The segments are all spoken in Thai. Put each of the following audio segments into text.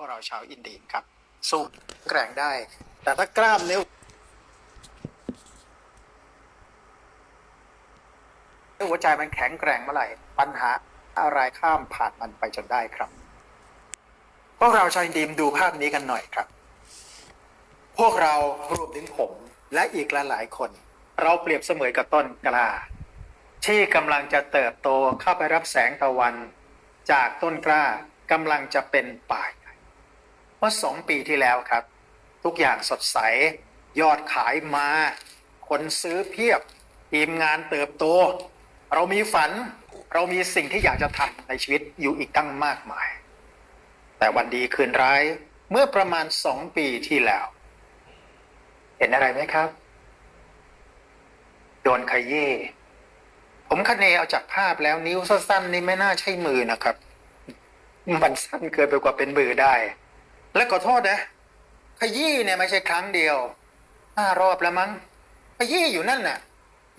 พวกเราชาวอินเดียครับ สู้แกร่งได้ แต่ถ้ากล้ามเนื้อหัวใจมันแข็งแกร่งเมื่อไหร่ ปัญหาอะไรข้ามผ่านมันไปจนได้ครับ พวกเราชาวอินเดียดูภาพนี้กันหน่อยครับ พวกเรารวมถึงผมและอีกหลายๆคน เราเปรียบเสมือนกับต้นกล้าที่กำลังจะเติบโตเข้าไปรับแสงตะวัน จากต้นกล้ากำลังจะเป็นป่าใหญ่ เมื่อสองปีที่แล้วครับ ทุกอย่างสดใส ยอดขายมา คนซื้อเพียบ ทีมงานเติบโต เรามีฝัน เรามีสิ่งที่อยากจะทำในชีวิตอยู่อีกตั้งมากมาย แต่วันดีคืนร้ายเมื่อประมาณสองปีที่แล้ว เห็นอะไรไหมครับ โดนขยี้ผมคะเนเอาจากภาพแล้วนิ้วสั้นๆนี่ไม่น่าใช่มือนะครับ มันสั้นเกินไปกว่าเป็นมือได้ และขอโทษนะ ขยี้เนี่ยไม่ใช่ครั้งเดียวห้ารอบแล้วมั้ง ขยี้อยู่นั่นน่ะ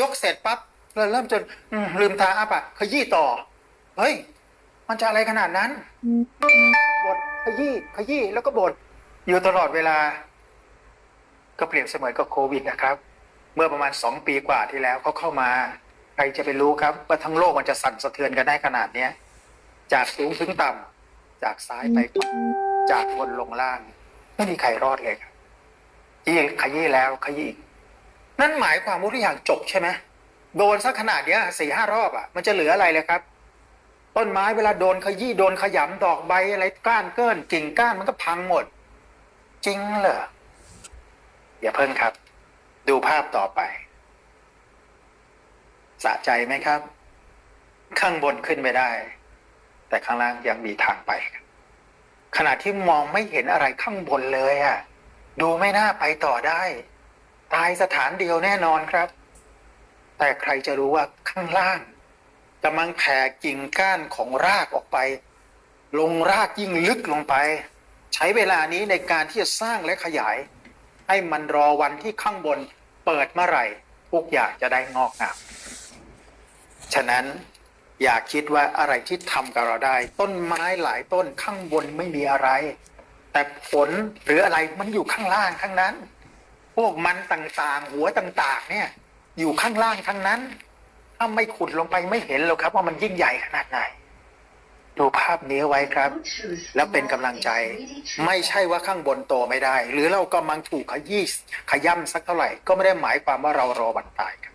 ยกเสร็จปั๊บเริ่มจนอืลืมตาอ้าปากขยี้ต่อ เฮ้ย มันจะอะไรขนาดนั้นบทขยี้ขยี้แล้วก็บทอยู่ตลอดเวลา ก็เปรียบเสมือนกับโควิดนะครับ เมื่อประมาณสองปีกว่าที่แล้วเขาเข้ามาใครจะไปรู้ครับว่าทั้งโลกมันจะสั่นสะเทือนกันได้ขนาดเนี้ย จากสูงถึงต่ำจากซ้ายไปขวา จากบนลงล่าง ไม่มีใครรอดเลยครับยี่ขยี้แล้วขยี้นั่นหมายความว่าทุกอย่างจบใช่ไหมโดนสักขนาดเนี้ยสี่ห้ารอบอะ มันจะเหลืออะไรเลยครับ ต้นไม้เวลาโดนขยี้โดนขยำดอกใบอะไรก้านเกินกิ่งก้านมันก็พังหมด จริงเหรออย่าเพิ่งครับ ดูภาพต่อไปสะใจไหมครับ ข้างบนขึ้นไม่ได้ แต่ข้างล่างยังมีทางไปครับ ขณะที่มองไม่เห็นอะไรข้างบนเลยอะ่ะ ดูไม่น่าไปต่อได้ ตายสถานเดียวแน่นอนครับ แต่ใครจะรู้ว่าข้างล่างกำลังแผ่กิ่งก้านของรากออกไป ลงรากยิ่งลึกลงไป ใช้เวลานี้ในการที่จะสร้างและขยาย ให้มันรอวันที่ข้างบนเปิดเมื่อไหร่ทุกอย่างจะได้งอกงามฉะนั้น อย่าคิดว่าอะไรที่ทำกับเราได้ ต้นไม้หลายต้นข้างบนไม่มีอะไร แต่ผลหรืออะไรมันอยู่ข้างล่างข้างนั้น พวกมันต่างๆ หัวต่างๆ เนี่ย อยู่ข้างล่างทั้งนั้น ถ้าไม่ขุดลงไปไม่เห็นหรอกครับ ว่ามันยิ่งใหญ่ขนาดไหนดูภาพนี้ไว้ครับ แล้วเป็นกำลังใจ ไม่ใช่ว่าข้างบนโตไม่ได้ หรือเรากำลังถูกขยี้ขย่ำสักเท่าไหร่ ก็ไม่ได้หมายความว่าเรารอวันตายครับ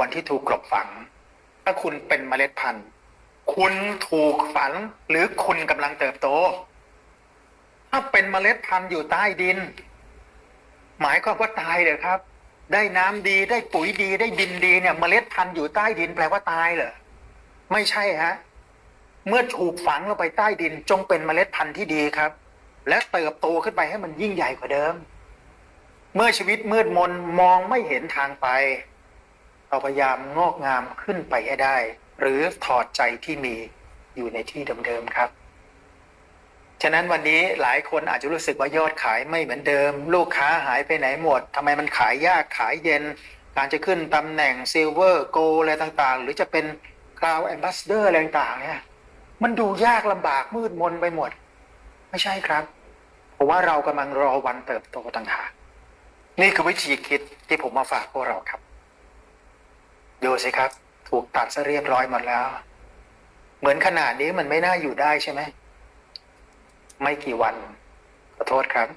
วันที่ถูกกลบฝัง ถ้าคุณเป็นเมล็ดพันธุ์ คุณถูกฝังหรือคุณกำลังเติบโต ถ้าเป็นเมล็ดพันธุ์อยู่ใต้ดิน หมายความว่าตายเลยครับ ได้น้ำดีได้ปุ๋ยดีได้ดินดีเนี่ยเมล็ดพันธุ์อยู่ใต้ดินแปลว่าตายเหรอไม่ใช่ฮะเมื่อถูกฝังลงไปใต้ดินจงเป็นเมล็ดพันธุ์ที่ดีครับ และเติบโตขึ้นไปให้มันยิ่งใหญ่กว่าเดิม เมื่อชีวิตมืดมนมองไม่เห็นทางไป เราพยายามงอกงามขึ้นไปให้ได้ หรือถอดใจที่มีอยู่ในที่เดิมๆครับ ฉะนั้นวันนี้หลายคนอาจจะรู้สึกว่ายอดขายไม่เหมือนเดิม ลูกค้าหายไปไหนหมดทำไมมันขายยากขายเย็น การจะขึ้นตำแหน่งซิลเวอร์โกลอะไรต่างๆ หรือจะเป็นกราวแอมบาสเดอร์อะไรต่างๆเนี่ยมันดูยากลำบากมืดมนไปหมด ไม่ใช่ครับเพราะว่าเรากำลังรอวันเติบโตต่างหากนี่คือวิธีคิดที่ผมมาฝากพวกเราครับ ดูสิครับ ถูกตัดซะเรียบร้อยหมดแล้ว เหมือนขนาดนี้มันไม่น่าอยู่ได้ใช่ไหม ไม่กี่วัน ขอโทษครับ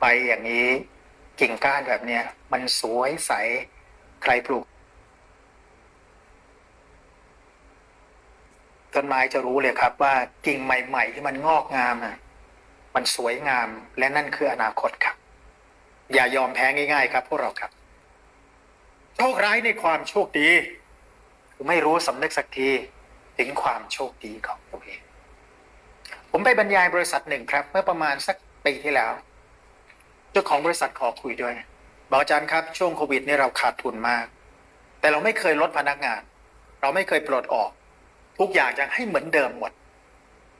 ไปอย่างนี้กิ่งก้านแบบเนี้ย มันสวยใส ใครปลูกต้นไม้จะรู้เลยครับว่ากิ่งใหม่ ๆ ที่มันงอกงามอะมันสวยงามและนั่นคืออนาคตครับ อย่ายอมแพ้ง่าย ๆ ครับพวกเราครับ โชคร้ายในความโชคดีคือไม่รู้สำนึกสักทีถึงความโชคดีของตัวเอง ผมไปบรรยายบริษัทหนึ่งครับ เมื่อประมาณสักปีที่แล้วเจ้าของบริษัทขอคุยด้วยบอกอาจารย์ครับ ช่วงโควิดนี่เราขาดทุนมาก แต่เราไม่เคยลดพนักงาน เราไม่เคยปลดออก ทุกอย่างยังให้เหมือนเดิมหมด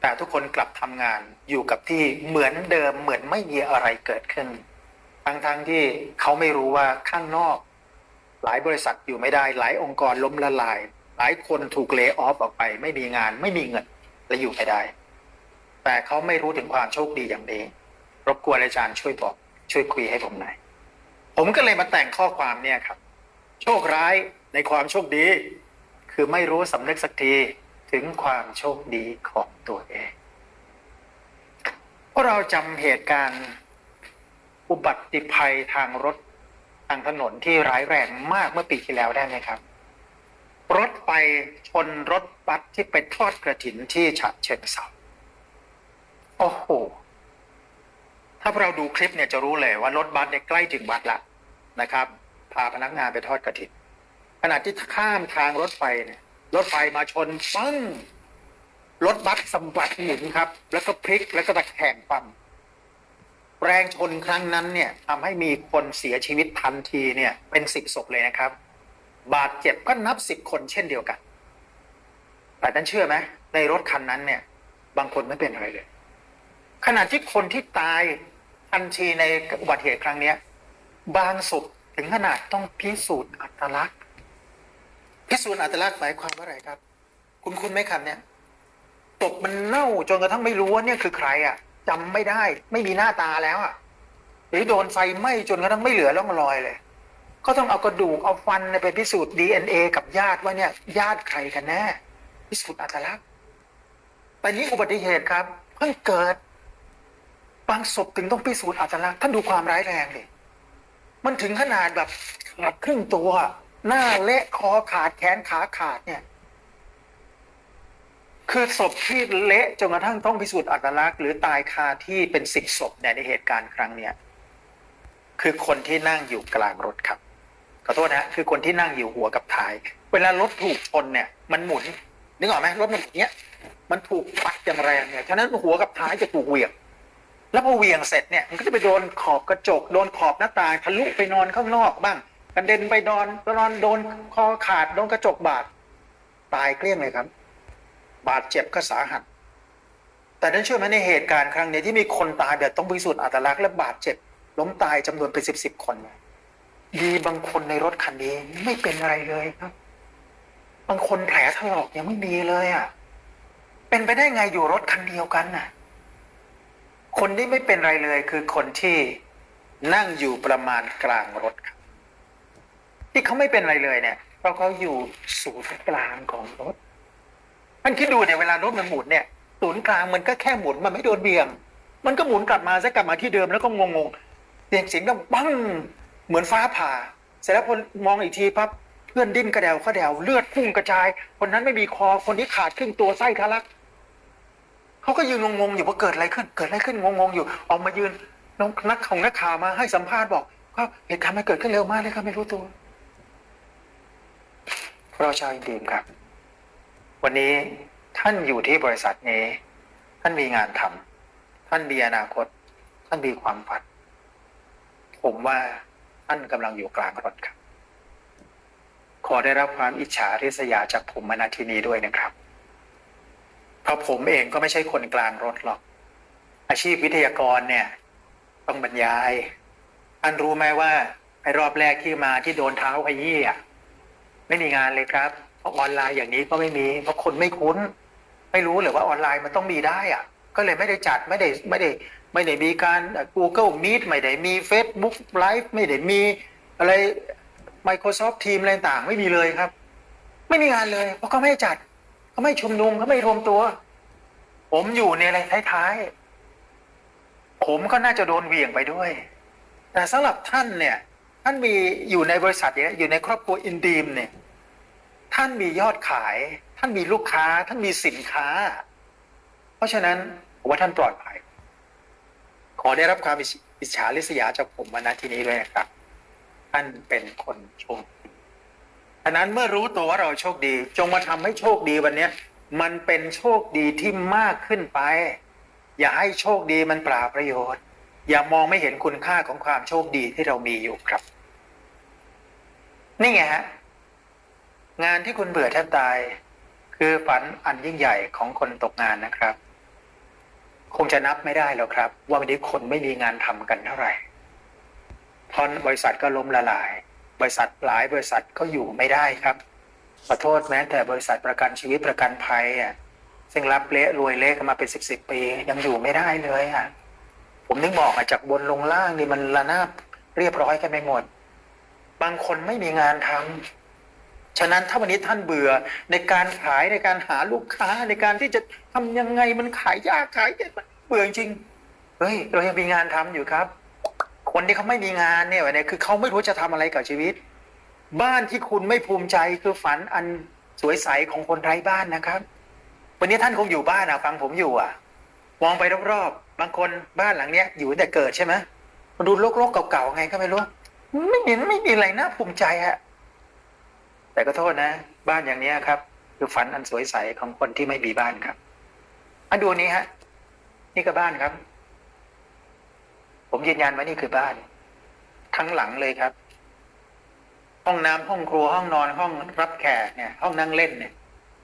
แต่ทุกคนกลับทำงานอยู่กับที่เหมือนเดิมเหมือนไม่มีอะไรเกิดขึ้น ทั้งๆทที่เขาไม่รู้ว่าข้างนอก หลายบริษัทอยู่ไม่ได้ หลายองค์กรล้มละลาย หลายคนถูกเล y o ออฟออกไป ไม่มีงานไม่มีเงินและอยู่ไม่ได้ แต่เขาไม่รู้ถึงความโชคดีอย่างนี้รบกวนอาจารย์ช่วยบอก ช่วยคุยให้ผมหน่อยผมก็เลยมาแต่งข้อความเนี่ยครับ โชคร้ายในความโชคดี คือไม่รู้สำนึกสักทีถึงความโชคดีของตัวเองพวกเราจำเหตุการณ์ อุบัติภัยทางรถ ทางถนนที่ร้ายแรงมากเมื่อปีที่แล้วได้ไหมครับ รถไปชนรถบัสที่ไปทอดกระถินที่ฉะเชิงเทราโอ้โห ถ้าเราดูคลิปเนี่ยจะรู้เลยว่ารถบัสเนี่ยใกล้ถึงวัดละนะครับ พาพนักงานไปทอดกระถินขณะที่ข้ามทางรถไฟเนี่ยรถไฟมาชนปั้งรถบัสสำบัดหมุนครับ แล้วก็พลิกแล้วก็ตะแคงปั๊ม แรงชนครั้งนั้นเนี่ยทำให้มีคนเสียชีวิตทันทีเนี่ยเป็นสิบศพเลยนะครับ บาดเจ็บก็นับสิบคนเช่นเดียวกัน แต่ท่านเชื่อไหมในรถคันนั้นเนี่ย บางคนไม่เป็นอะไรเลย ขณะที่คนที่ตายทันทีในอุบัติเหตุครั้งเนี้ย บางศพถึงขนาดต้องพิสูจน์อัตลักษณ์ พิสูจน์อัตลักษณ์หมายความว่าอะไรครับ คุณคุณไหมคำเนี้ยศพมันเน่าจนกระทั่งไม่รู้ว่าเนี่ยคือใครอะ จำไม่ได้ ไม่มีหน้าตาแล้วอะหรือโดนไฟไหม้จนกระทั่งไม่เหลือร่องรอยเลย ก็ต้องเอากระดูกเอาฟันไปพิสูจน์ DNA กับญาติว่าเนี่ยญาติใครกันแน่พิสูจน์อัตลักษณ์แต่นี้อุบัติเหตุครับ เพิ่งเกิด บางศพถึงต้องพิสูจน์อัตลักษณ์ท่านดูความร้ายแรงดิมันถึงขนาดแบบขาดครึ่งตัว หน้าเละคอขาดแขนขาขาดเนี่ย คือศพที่เละจนกระทั่งต้องพิสูจน์อัตลักษณ์หรือตายคาที่เป็นสิบศพเนี่ยในเหตุการณ์ครั้งเนี้ยคือคนที่นั่งอยู่กลางรถครับขอโทษนะฮะคือคนที่นั่งอยู่หัวกับท้าย เวลารถถูกชนเนี่ย มันหมุนนึกออกไหมรถมันอย่างเงี้ย มันถูกปัดอย่างแรงเนี่ยฉะนั้นหัวกับท้ายจะถูกเหวี่ยงแล้วพอเหวี่ยงเสร็จเนี่ยมันก็จะไปโดนขอบกระจกโดนขอบหน้าต่างทะลุไปนอนข้างนอกบ้างกระเด็นไปนอนนอนโดนคอขาดโดนกระจกบาดตายเกลี้ยงเลยครับ บาดเจ็บก็สาหัส แต่นั้นเชื่อไหมในเหตุการณ์ครั้งนี้ที่มีคนตายแบบต้องพิสูจน์อัตลักษณ์และบาดเจ็บ ล้มตายจำนวนเป็นสิบสิบคนดีบางคนในรถคันนี้ไม่เป็นอะไรเลยครับ บางคนแผลถลอกยังไม่มีเลยอะ เป็นไปได้ไงอยู่รถคันเดียวกันน่ะ คนที่ไม่เป็นไรเลยคือคนที่นั่งอยู่ประมาณกลางรถครับที่เขาไม่เป็นไรเลยเนี่ยเพราะเขาอยู่ศูนย์กลางของรถ ท่านคิดดูเนี่ยเวลารถมันหมุนเนี่ยศูนย์กลางมันก็แค่หมุนมันไม่โดนเบี่ยง มันก็หมุนกลับมาซะกลับมาที่เดิมแล้วก็งงๆเสียงเสียงก็ปังเหมือนฟ้าผ่า เสร็จแล้วพอมองอีกทีปั๊บเพื่อนดิ้นกระเดวกระเดวเลือดพุ่งกระจาย คนนั้นไม่มีคอคนที่ขาดครึ่งตัวไส้ทะลักเขาก็ยืนงงๆอยู่ว่าเกิดอะไรขึ้น เกิดอะไรขึ้นงงๆอยู่ ออกมายืนน้องนักของนักข่าวมาให้สัมภาษณ์บอกว่าเหตุการณ์มันเกิดขึ้นเร็วมากเลยครับไม่รู้ตัวเราชาวอินเดียครับ วันนี้ท่านอยู่ที่บริษัทนี้ ท่านมีงานทำท่านมีอนาคต ท่านมีความฝันผมว่าท่านกำลังอยู่กลางรถครับ ขอได้รับความอิจฉาริษยาจากผมมาณที่นี้ด้วยนะครับ เพราะผมเองก็ไม่ใช่คนกลางรถหรอก อาชีพวิทยากรเนี่ย ต้องบรรยายท่านรู้ไหมว่าไอ้รอบแรกที่มาที่โดนเท้าขยี้อะ ไม่มีงานเลยครับ เพราะออนไลน์อย่างนี้ก็ไม่มี เพราะคนไม่คุ้น ไม่รู้เลยว่าออนไลน์มันต้องมีได้อะ ก็เลยไม่ได้จัดไม่ได้ไม่ได้ ไม่ได้มีการ Google Meet ไม่ได้มี Facebook Live ไม่ได้มีอะไร Microsoft Teams อะไรต่างไม่มีเลยครับ ไม่มีงานเลย เพราะเขาไม่จัดเขาไม่ชุมนุมเขาไม่รวมตัว ผมอยู่ในอะไรท้ายๆผมก็น่าจะโดนเหวี่ยงไปด้วย แต่สำหรับท่านเนี่ยท่านมีอยู่ในบริษัทเนี่ยอยู่ในครอบครัวอินดีมเนี่ย ท่านมียอดขาย ท่านมีลูกค้า ท่านมีสินค้า เพราะฉะนั้นผมว่าท่านปลอดภัย ขอได้รับความอิจฉาริษยาจากผมมาณที่นี้ด้วยนะครับ ท่านเป็นคนโชคดีฉะนั้นเมื่อรู้ตัวว่าเราโชคดี จงมาทำให้โชคดีวันเนี้ยมันเป็นโชคดีที่มากขึ้นไป อย่าให้โชคดีมันปล่าประโยชน์ อย่ามองไม่เห็นคุณค่าของความโชคดีที่เรามีอยู่ครับ นี่ไงฮะ งานที่คุณเบื่อแทบตาย คือฝันอันยิ่งใหญ่ของคนตกงานนะครับ คงจะนับไม่ได้หรอกครับ ว่าวันนี้คนไม่มีงานทำกันเท่าไหร่เพราะบริษัทก็ล้มละลาย บริษัทหลายบริษัทก็อยู่ไม่ได้ครับขอโทษแม้แต่บริษัทประกันชีวิตประกันภัยอะซึ่งรับเละรวยเละกันมาเป็นสิบสิบปี ยังอยู่ไม่ได้เลยอะผมนึกบอกอะจากบนลงล่างนี่มันระนาบเรียบร้อยกันไปหมด บางคนไม่มีงานทำ ฉะนั้นถ้าวันนี้ท่านเบื่อในการขายในการหาลูกค้าในการที่จะทำยังไงมันขายยากขายเย็นมันเบื่อจริงเฮ้ยเรายังมีงานทำอยู่ครับ คนที่เขาไม่มีงานเนี่ยวันนี้คือเขาไม่รู้จะทำอะไรกับชีวิต บ้านที่คุณไม่ภูมิใจคือฝันอันสวยใสของคนไร้บ้านนะครับ วันนี้ท่านคงอยู่บ้านอะฟังผมอยู่อะ มองไปรอบๆบางคนบ้านหลังเนี้ย อยู่แต่เกิดใช่ไหมมันดูโลกๆเก่าๆไงก็ไม่รู้ไม่เห็นไม่มีอะไรน่าภูมิใจอะ แต่ก็โทษนะ บ้านอย่างนี้ครับ คือฝันอันสวยใสของคนที่ไม่มีบ้านครับอันดูนี้ฮะ นี่ก็บ้านครับ ผมยืนยันว่านี่คือบ้าน ทั้งหลังเลยครับ ห้องน้ำห้องครัวห้องนอนห้องรับแขกเนี่ย ห้องนั่งเล่นเนี่ย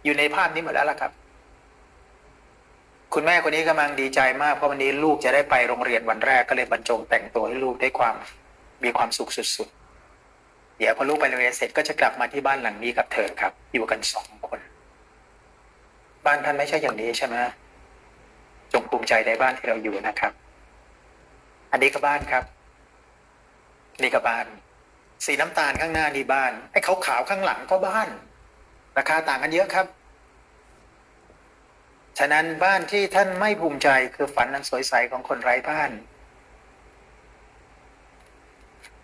อยู่ในภาพนี้หมดแล้วล่ะครับ คุณแม่คนนี้กำลังดีใจมากเพราะวันนี้ลูกจะได้ไปโรงเรียนวันแรกก็เลยบรรจงแต่งตัวให้ลูกได้ความมีความสุขสุดๆ เดี๋ยวพอลูกไปโรงเรียนเสร็จก็จะกลับมาที่บ้านหลังนี้กับเธอครับ อยู่กันสองคน บ้านท่านไม่ใช่อย่างนี้ใช่ไหมจงภูมิใจในบ้านที่เราอยู่นะครับ อันนี้ก็บ้านครับ นี่ก็บ้าน สีน้ำตาลข้างหน้านี่บ้านไอ้ขาวขาวๆข้างหลังก็บ้าน ราคาต่างกันเยอะครับ ฉะนั้นบ้านที่ท่านไม่ภูมิใจคือฝันอันสวยใสของคนไร้บ้าน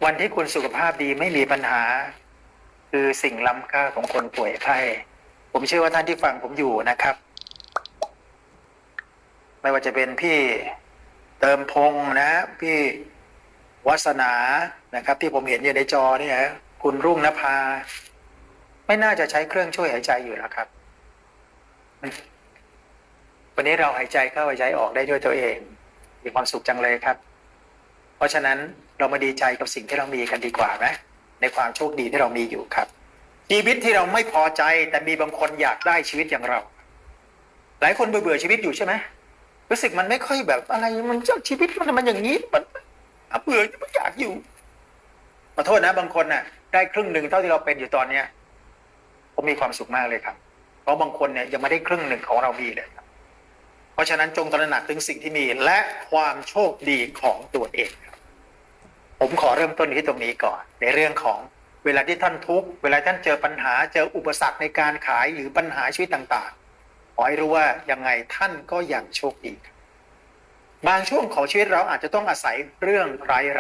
วันที่คุณสุขภาพดีไม่มีปัญหา คือสิ่งล้ำค่าของคนป่วยไข้ผมเชื่อว่าท่านที่ฟังผมอยู่นะครับ ไม่ว่าจะเป็นพี่เติมพงนะ พี่วัสนานะครับ ที่ผมเห็นอยู่ในจอเนี่ยนะคุณรุ่งนภา ไม่น่าจะใช้เครื่องช่วยหายใจอยู่แล้วครับ วันนี้เราหายใจเข้าหายใจออกได้ด้วยตัวเอง มีความสุขจังเลยครับ เพราะฉะนั้น เรามาดีใจกับสิ่งที่เรามีกันดีกว่าไหมในความโชคดีที่เรามีอยู่ครับ ชีวิตที่เราไม่พอใจแต่มีบางคนอยากได้ชีวิตอย่างเรา หลายคนเบื่อเบื่อชีวิตอยู่ใช่ไหมรู้สึกมันไม่ค่อยแบบอะไรมันเจ้าชีวิตมันมันอย่างนี้มันเบื่อไม่อยากอยู่ขอโทษนะ บางคนน่ะ ได้ครึ่งหนึ่งเท่าที่เราเป็นอยู่ตอนเนี้ยผมมีความสุขมากเลยครับ เพราะบางคนเนี่ยยังไม่ได้ครึ่งหนึ่งของเรามีเลยเพราะฉะนั้นจงตระหนักถึงสิ่งที่มีและความโชคดีของตัวเองครับ ผมขอเริ่มต้นที่ตรงนี้ก่อน ในเรื่องของเวลาที่ท่านทุกข์เวลาท่านเจอปัญหาเจออุปสรรคในการขายหรือปัญหาชีวิตต่างๆขอให้รู้ว่ายังไงท่านก็ยังโชคดีบางช่วงของชีวิตเราอาจจะต้องอาศัยเรื่อง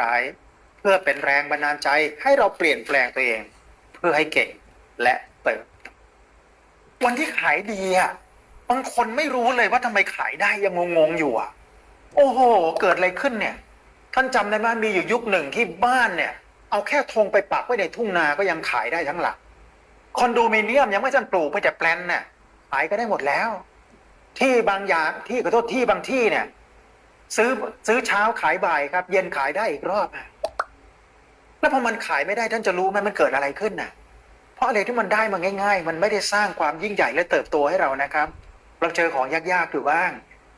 ร้ายๆ เพื่อเป็นแรงบันดาลใจให้เราเปลี่ยนแปลงตัวเอง เพื่อให้เก่งและเติบวันที่ขายดีอะบางคนไม่รู้เลยว่าทำไมขายได้ยังงงๆอยู่อะ โอ้โห เกิดอะไรขึ้นเนี่ย ท่านจำได้ไหมมีอยู่ยุคหนึ่งที่บ้านเนี่ย เอาแค่ธงไปปักไว้ในทุ่งนาก็ยังขายได้ทั้งหลังคอนโดมิเนียมยังไม่ทันปลูกไปแต่แปลนน่ะขายก็ได้หมดแล้ว ที่บางอย่างที่ขอโทษที่บางที่เนี่ย ซื้อซื้อเช้าขายบ่ายครับ เย็นขายได้อีกรอบอะแล้วพอมันขายไม่ได้ท่านจะรู้ไหมมันเกิดอะไรขึ้นน่ะ เพราะอะไรที่มันได้มาง่าย ๆ มันไม่ได้สร้างความยิ่งใหญ่และเติบโตให้เรานะครับ เราเจอของยากๆอยู่บ้าง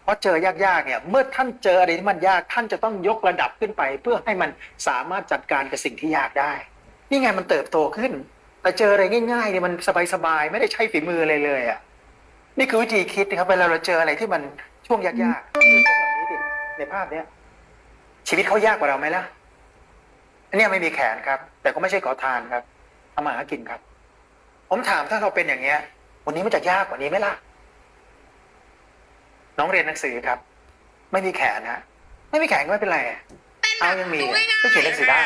เพราะเจอยากๆเนี่ยเมื่อท่านเจออะไรที่มันยากท่านจะต้องยกระดับขึ้นไป เพื่อให้มันสามารถจัดการกับสิ่งที่ยากได้ นี่ไงมันเติบโตขึ้น แต่เจออะไรง่ายๆเนี่ยมันสบายๆไม่ได้ใช้ฝีมืออะไรเลยอะนี่คือวิธีคิดนะครับเวลาเราเจออะไรที่มันช่วงยากๆคือช่วงแบบนี้ดิในภาพเนี้ยชีวิตเขายากกว่าเราไหมล่ะอันเนี้ยไม่มีแขนครับ แต่ก็ไม่ใช่ขอทานครับทำมาหากินครับ ผมถามถ้าเราเป็นอย่างเงี้ย วันนี้มันจะยากกว่านี้ไหมล่ะ น้องเรียนหนังสือครับ ไม่มีแขนฮะไม่มีแขนก็ไม่เป็นไรอะเอายังมีอะก็เขียนหนังสือได้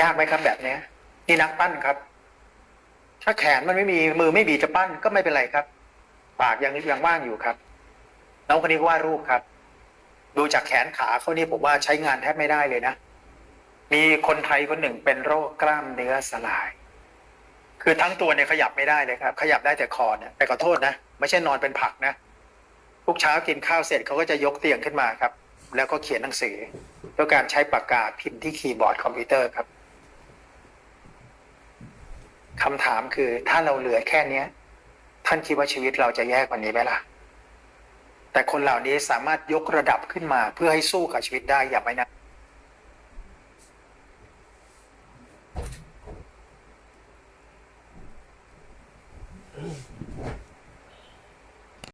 ยากไหมครับแบบเนี้ยนี่นักปั้นครับ ถ้าแขนมันไม่มีมือไม่บีจะปั้นก็ไม่เป็นไรครับ ปากยังยังว่างอยู่ครับน้องคนนี้ก็วาดรูปครับ ดูจากแขนขาเขานี่ผมว่าใช้งานแทบไม่ได้เลยนะมีคนไทยคนหนึ่งเป็นโรคกล้ามเนื้อสลาย คือทั้งตัวเนี่ยขยับไม่ได้เลยครับ ขยับได้แต่คอเนี่ยแต่ขอโทษนะ ไม่ใช่นอนเป็นผักนะ ทุกเช้ากินข้าวเสร็จเขาก็จะยกเตียงขึ้นมาครับ แล้วก็เขียนหนังสือด้วยการใช้ปากกาพิมพ์ที่คีย์บอร์ดคอมพิวเตอร์ครับคำถามคือถ้าเราเหลือแค่เนี้ยท่านคิดว่าชีวิตเราจะแย่กว่านี้ไหมล่ะ แต่คนเหล่านี้สามารถยกระดับขึ้นมาเพื่อให้สู้กับชีวิตได้อย่าไม่นะ